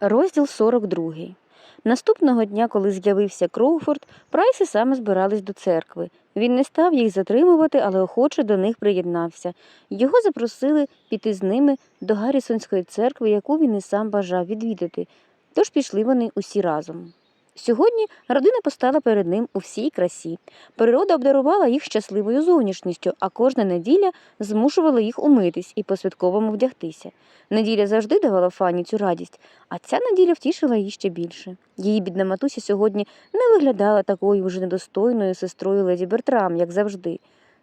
Розділ 42. Наступного дня, коли з'явився Кроуфорд, прайси саме збирались до церкви. Він не став їх затримувати, але охоче до них приєднався. Його запросили піти з ними до Гаррісонської церкви, яку він і сам бажав відвідати. Тож пішли вони усі разом. Сьогодні родина постала перед ним у всій красі. Природа обдарувала їх щасливою зовнішністю, а кожна неділя змушувала їх умитись і по-святковому вдягтися. Неділя завжди давала Фані цю радість, а ця неділя втішила її ще більше. Її бідна матуся сьогодні не виглядала такою вже недостойною сестрою леді Бертрам, як завжди.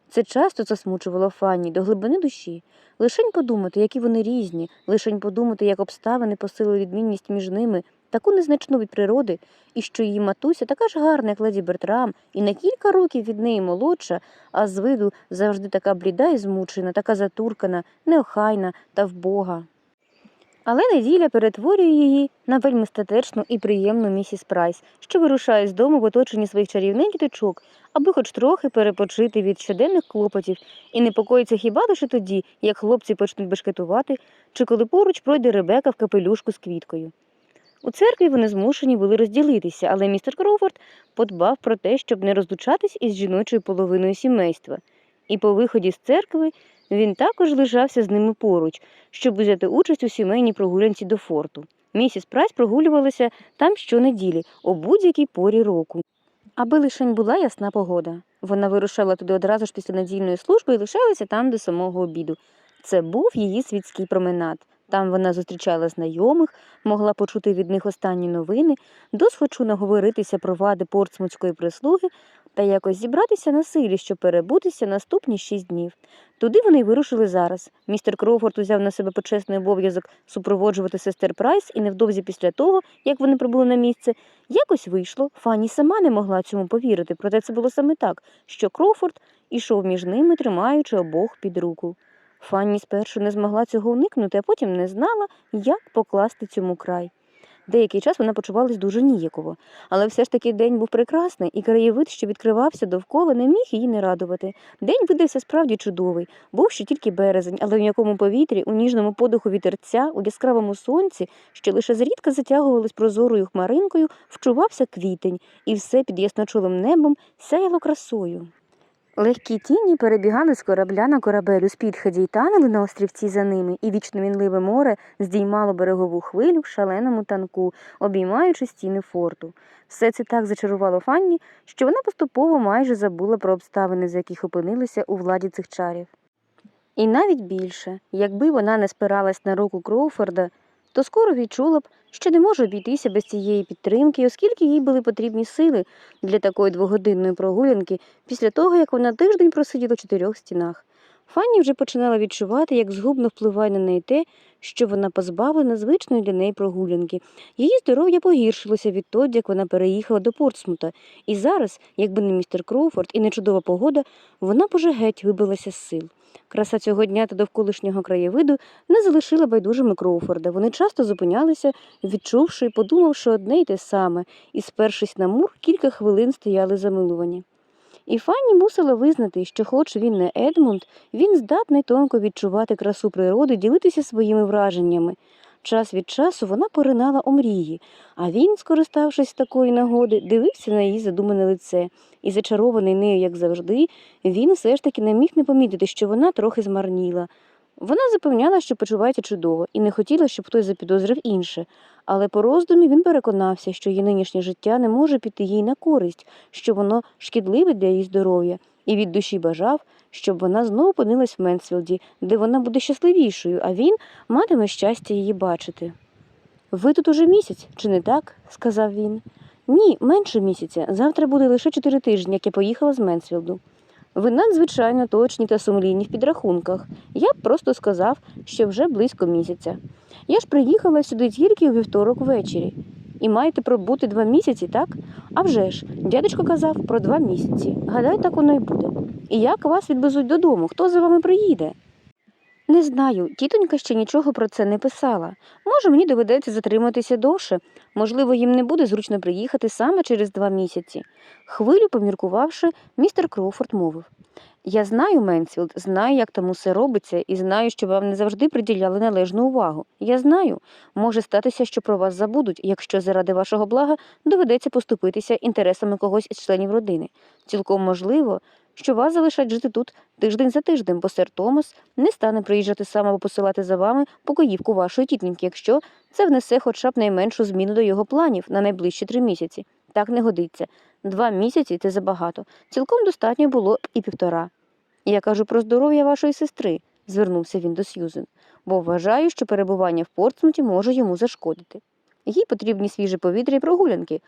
Це часто засмучувало Фанні до глибини душі. Лишень подумати, які вони різні, лишень подумати, як обставини посилили відмінність між ними, таку незначну від природи, і що її матуся така ж гарна, як леді Бертрам, і на кілька років від неї молодша, а з виду завжди така бліда і змучена, така затуркана, неохайна та вбога. Але неділя перетворює її на вельми статечну і приємну місіс Прайс, що вирушає з дому в оточенні своїх чарівних діточок, аби хоч трохи перепочити від щоденних клопотів і непокоїться хіба лише тоді, як хлопці почнуть бешкетувати, чи коли поруч пройде Ребека в капелюшку з квіткою. У церкві вони змушені були розділитися, але містер Кроуфорд подбав про те, щоб не розлучатись із жіночою половиною сімейства. І по виході з церкви він також лишався з ними поруч, щоб взяти участь у сімейній прогулянці до форту. Місіс Прайс прогулювалася там щонеділі, о будь-якій порі року. Аби лишень була ясна погода. Вона вирушала туди одразу ж після недільної служби і лишалася там до самого обіду. Це був її світський променад. Там вона зустрічала знайомих, могла почути від них останні новини, досхочу наговоритися про вади портсмутської прислуги та якось зібратися на силі, щоб перебутися наступні шість днів. Туди вони вирушили зараз. Містер Кроуфорд узяв на себе почесний обов'язок супроводжувати сестер Прайс, і невдовзі після того, як вони прибули на місце, якось вийшло. Фанні сама не могла цьому повірити, проте це було саме так, що Кроуфорд ішов між ними, тримаючи обох під руку. Фанні спершу не змогла цього уникнути, а потім не знала, як покласти цьому край. Деякий час вона почувалась дуже ніяково, але все ж таки день був прекрасний, і краєвид, що відкривався довкола, не міг її не радувати. День видався справді чудовий, був ще тільки березень, але в м'якому повітрі, у ніжному подиху вітерця, у яскравому сонці, що лише зрідка затягувалось прозорою хмаринкою, вчувався квітень, і все під ясночолим небом сяяло красою. Легкі тіні перебігали з корабля на корабель у спідході й танули на острівці за ними, і вічно мінливе море здіймало берегову хвилю в шаленому танку, обіймаючи стіни форту. Все це так зачарувало Фанні, що вона поступово майже забула про обставини, за яких опинилися у владі цих чарів. І навіть більше, якби вона не спиралась на руку Кроуфорда, то скоро відчула б, що не може обійтися без цієї підтримки, оскільки їй були потрібні сили для такої двогодинної прогулянки після того, як вона тиждень просиділа в чотирьох стінах. Фанні вже починала відчувати, як згубно впливає на неї те, що вона позбавлена звичної для неї прогулянки. Її здоров'я погіршилося відтоді, як вона переїхала до Портсмута, і зараз, якби не містер Кроуфорд і не чудова погода, вона б уже геть вибилася з сил. Краса цього дня та довколишнього краєвиду не залишила байдужими Кроуфорда. Вони часто зупинялися, відчувши і подумавши одне й те саме, і, спершись на мур, кілька хвилин стояли замилувані. І Фанні мусила визнати, що, хоч він не Едмунд, він здатний тонко відчувати красу природи, ділитися своїми враженнями. Час від часу вона поринала у мрії, а він, скориставшись такої нагоди, дивився на її задумане лице, і, зачарований нею, як завжди, він все ж таки не міг не помітити, що вона трохи змарніла. Вона запевняла, що почувається чудово, і не хотіла, щоб хтось запідозрив інше, але по роздумі він переконався, що її нинішнє життя не може піти їй на користь, що воно шкідливе для її здоров'я, і від душі бажав, щоб вона знову опинилась в Менсфілді, де вона буде щасливішою, а він матиме щастя її бачити. Ви тут уже місяць, чи не так? сказав він. Ні, менше місяця. Завтра буде лише чотири тижні, як я поїхала з Менсфілду. Ви надзвичайно точні та сумлінні в підрахунках. Я б просто сказав, що вже близько місяця. Я ж приїхала сюди тільки у вівторок ввечері. І маєте пробути два місяці, так? А вже ж, дядечко казав про два місяці. Гадаю, так воно й буде. І як вас відвезуть додому? Хто за вами приїде? Не знаю, тітонька ще нічого про це не писала. Може, мені доведеться затриматися довше, можливо, їм не буде зручно приїхати саме через два місяці. Хвилю поміркувавши, містер Кроуфорд мовив. Я знаю, Менсфілд, знаю, як там усе робиться, і знаю, що вам не завжди приділяли належну увагу. Я знаю, може статися, що про вас забудуть, якщо заради вашого блага доведеться поступитися інтересами когось із членів родини. Цілком можливо, що вас залишать жити тут тиждень за тиждень, бо сер Томас не стане приїжджати сам або посилати за вами покоївку вашої тітоньки, якщо це внесе хоча б найменшу зміну до його планів на найближчі три місяці. Так не годиться. Два місяці це забагато. Цілком достатньо було і півтора. Я кажу про здоров'я вашої сестри, звернувся він до Сьюзен, бо вважаю, що перебування в Портсмуті може йому зашкодити. Їй потрібні свіже повітря і прогулянки.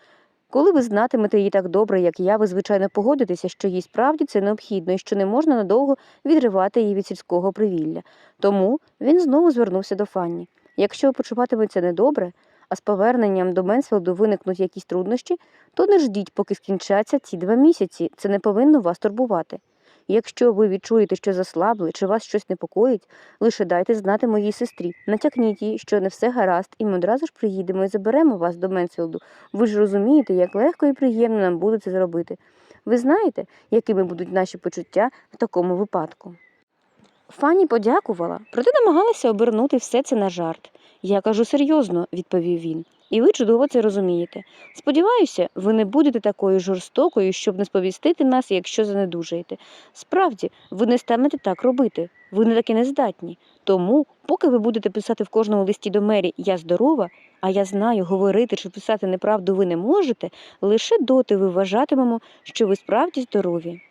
Коли ви знатимете її так добре, як я, ви звичайно погодитеся, що їй справді це необхідно і що не можна надовго відривати її від сільського привілля. Тому він знову звернувся до Фанні. Якщо ви почуватиметься недобре, а з поверненням до Менсфілду виникнуть якісь труднощі, то не ждіть, поки скінчаться ці два місяці. Це не повинно вас турбувати. Якщо ви відчуєте, що заслабли чи вас щось непокоїть, лише дайте знати моїй сестрі. Натякніть їй, що не все гаразд, і ми одразу ж приїдемо і заберемо вас до Менсфілду. Ви ж розумієте, як легко і приємно нам буде це зробити. Ви знаєте, якими будуть наші почуття в такому випадку. Фанні подякувала, проте намагалася обернути все це на жарт. Я кажу серйозно, відповів він, і ви чудово це розумієте. Сподіваюся, ви не будете такою жорстокою, щоб не сповістити нас, якщо занедужаєте. Справді, ви не станете так робити, ви не таки нездатні. Тому, поки ви будете писати в кожному листі до мері Я здорова, а я знаю, говорити чи писати неправду ви не можете, лише доти ви вважатимемо, що ви справді здорові.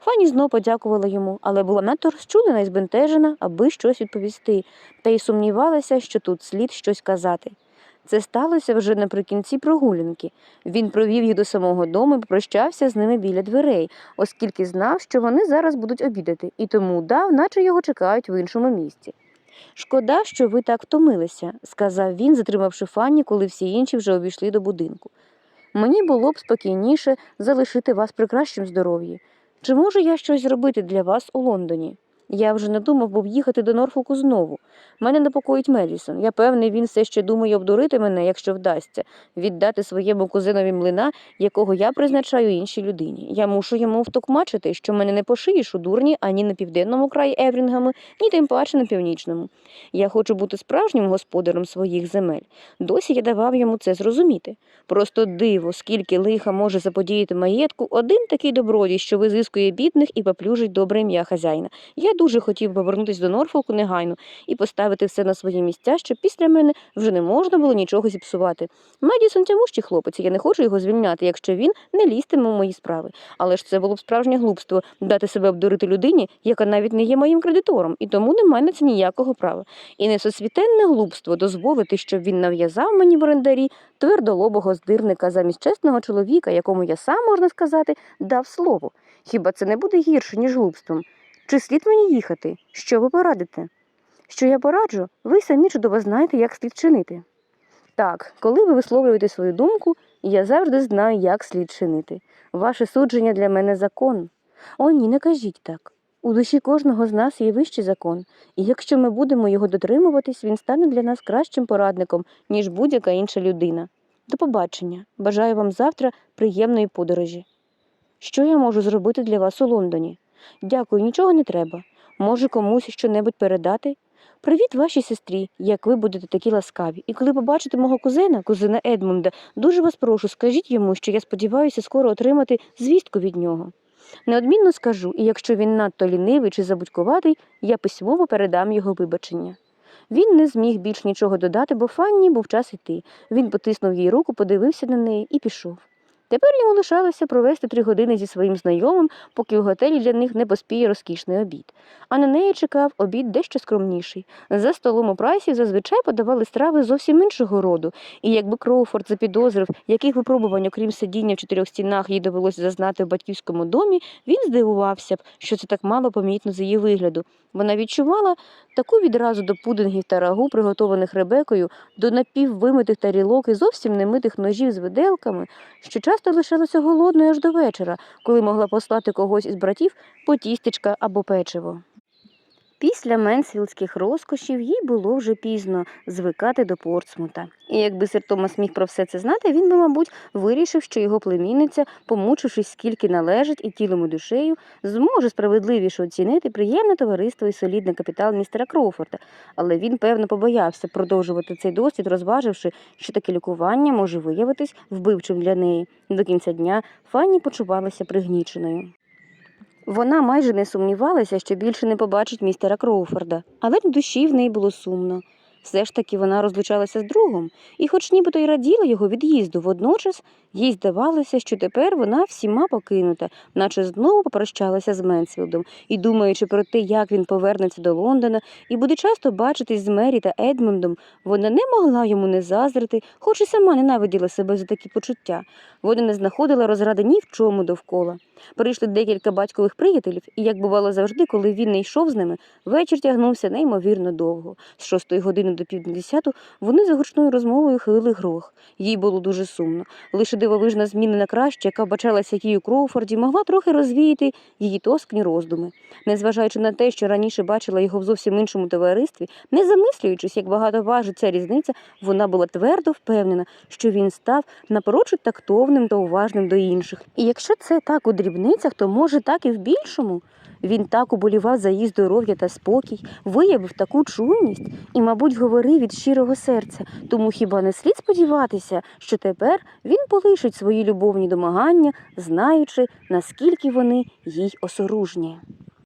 Фані знов подякувала йому, але була надто розчулена і збентежена, аби щось відповісти, та й сумнівалася, що тут слід щось казати. Це сталося вже наприкінці прогулянки. Він провів їх до самого дому і попрощався з ними біля дверей, оскільки знав, що вони зараз будуть обідати, і тому дав, наче його чекають в іншому місці. Шкода, що ви так втомилися, сказав він, затримавши Фанні, коли всі інші вже обійшли до будинку. Мені було б спокійніше залишити вас при кращому здоров'ї. Чи можу я щось зробити для вас у Лондоні? Я вже не думав був їхати до Норфолку знову. Мене непокоїть Медісон. Я певний, він все ще думає обдурити мене, якщо вдасться, віддати своєму кузенові млина, якого я призначаю іншій людині. Я мушу йому втокмачити, що мене не пошиєш у дурні ані на південному краї Еврінгами, ні тим паче на північному. Я хочу бути справжнім господарем своїх земель. Досі я давав йому це зрозуміти. Просто диво, скільки лиха може заподіяти маєтку один такий добродій, що визискує бідних і поплюжить добре ім'я хазяїна. Я дуже хотів би повернутися до Норфолку негайно і поставити все на свої місця, щоб після мене вже не можна було нічого зіпсувати. Медісон тямущий хлопець, я не хочу його звільняти, якщо він не лізтиме в мої справи. Але ж це було б справжнє глупство дати себе обдурити людині, яка навіть не є моїм кредитором, і тому немає на це ніякого права. І несосвітенне глупство дозволити, щоб він нав'язав мені в орендарі твердолобого здирника замість чесного чоловіка, якому я сам, можна сказати, дав слово. Хіба це не буде гірше, ніж глупством? Чи слід мені їхати? Що ви порадите? Що я пораджу, ви самі чудово знаєте, як слід чинити. Так, коли ви висловлюєте свою думку, я завжди знаю, як слід чинити. Ваше судження для мене закон. О, ні, не кажіть так. У душі кожного з нас є вищий закон, і якщо ми будемо його дотримуватись, він стане для нас кращим порадником, ніж будь-яка інша людина. До побачення. Бажаю вам завтра приємної подорожі. Що я можу зробити для вас у Лондоні? Дякую, нічого не треба. Може комусь щонебудь передати? Привіт вашій сестрі, як ви будете такі ласкаві. І коли побачите мого кузена, кузена Едмунда, дуже вас прошу, скажіть йому, що я сподіваюся скоро отримати звістку від нього. Неодмінно скажу, і якщо він надто лінивий чи забудькуватий, я письмово передам його вибачення. Він не зміг більш нічого додати, бо Фанні був час іти. Він потиснув їй руку, подивився на неї і пішов. Тепер йому лишалося провести три години зі своїм знайомим, поки в готелі для них не поспіє розкішний обід. А на неї чекав обід дещо скромніший. За столом у прайсі зазвичай подавали страви зовсім іншого роду, і якби Кроуфорд запідозрив, яких випробувань, окрім сидіння в чотирьох стінах, їй довелося зазнати в батьківському домі, він здивувався б, що це так мало помітно з її вигляду. Вона відчувала таку відразу до пудингів та рагу, приготованих Ребекою, до напіввимитих тарілок і зовсім немитих ножів з виделками, що часто лишалася голодною аж до вечора, коли могла послати когось із братів по тістечка або печиво. Після менсфілдських розкошів їй було вже пізно звикати до Портсмута. І якби сер Томас міг про все це знати, він би, мабуть, вирішив, що його племінниця, помучившись скільки належить і тілом і душею, зможе справедливіше оцінити приємне товариство і солідний капітал містера Кроуфорда. Але він, певно, побоявся продовжувати цей досвід, розваживши, що таке лікування може виявитись вбивчим для неї. До кінця дня Фанні почувалася пригніченою. Вона майже не сумнівалася, що більше не побачить містера Кроуфорда, але в душі в неї було сумно. Все ж таки вона розлучалася з другом, і, хоч нібито й раділа його від'їзду, водночас їй здавалося, що тепер вона всіма покинута, наче знову попрощалася з Менсфілдом, і, думаючи про те, як він повернеться до Лондона і буде часто бачитись з Мері та Едмундом, вона не могла йому не заздрити, хоч і сама ненавиділа себе за такі почуття. Вона не знаходила розради ні в чому довкола. Прийшли декілька батькових приятелів, і, як бувало завжди, коли він не йшов з ними, вечір тягнувся неймовірно довго. З шостої години до півдесяту вони за гучною розмовою хилили грох. Їй було дуже сумно. Лише дивовижна зміна на краще, яка бачалася їй у Кроуфорді, могла трохи розвіяти її тоскні роздуми. Незважаючи на те, що раніше бачила його в зовсім іншому товаристві, не замислюючись, як багато важить ця різниця, вона була твердо впевнена, що він став напрочуд тактовним та уважним до інших. І якщо це так у дрібницях, то може так і в більшому. Він так уболівав за її здоров'я та спокій, виявив таку чуйність і, мабуть, говорив від щирого серця. Тому хіба не слід сподіватися, що тепер він полишить свої любовні домагання, знаючи, наскільки вони їй осоружні.